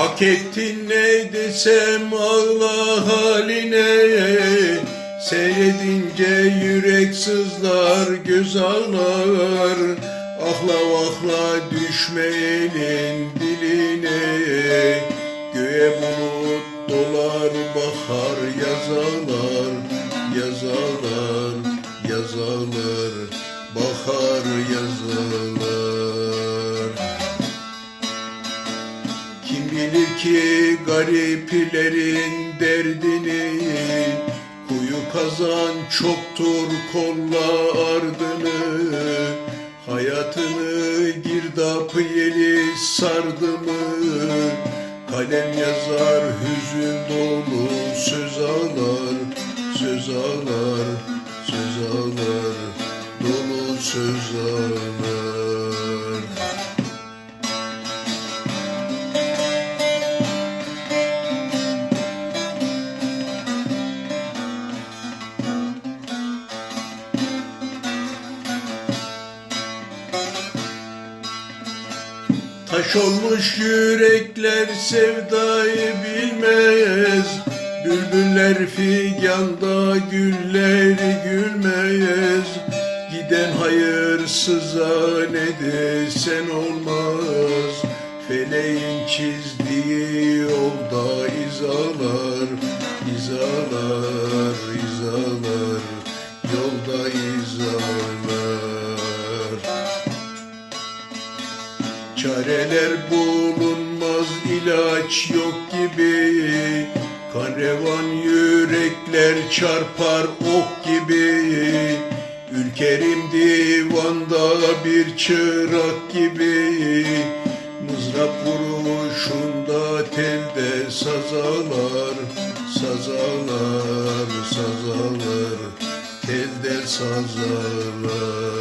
Hak ettin ne desem ağla haline? Seyredince yürek sızlar göz ağlar. Ahla vahla düşme elin diline. Göğe bulut dolar bahar yazalar Yazalar, yazalar Bahar yazalar kim bilir ki gariplerin derdini Kuyu kazan çoktur kolla ardını Hayatını girdap yeli sardı mı? Kalem yazar hüzün dolu söz ağlar Söz ağlar, söz ağlar Dolu söz ağlar Taş olmuş yürekler sevdayı bilmez. Bülbüller figanda gülleri gülmez. Giden hayırsıza ne desen olmaz. Feleğin çizdiği yolda izalar izalar, izalar. Yolda izalar Çareler bulunmaz ilaç yok gibi. Kan revan yürekler çarpar ok gibi. Ülkerim divanda bir çırak gibi. Mızrap vuruşunda telde sazalar Sazalar, sazalar. Telde sazalar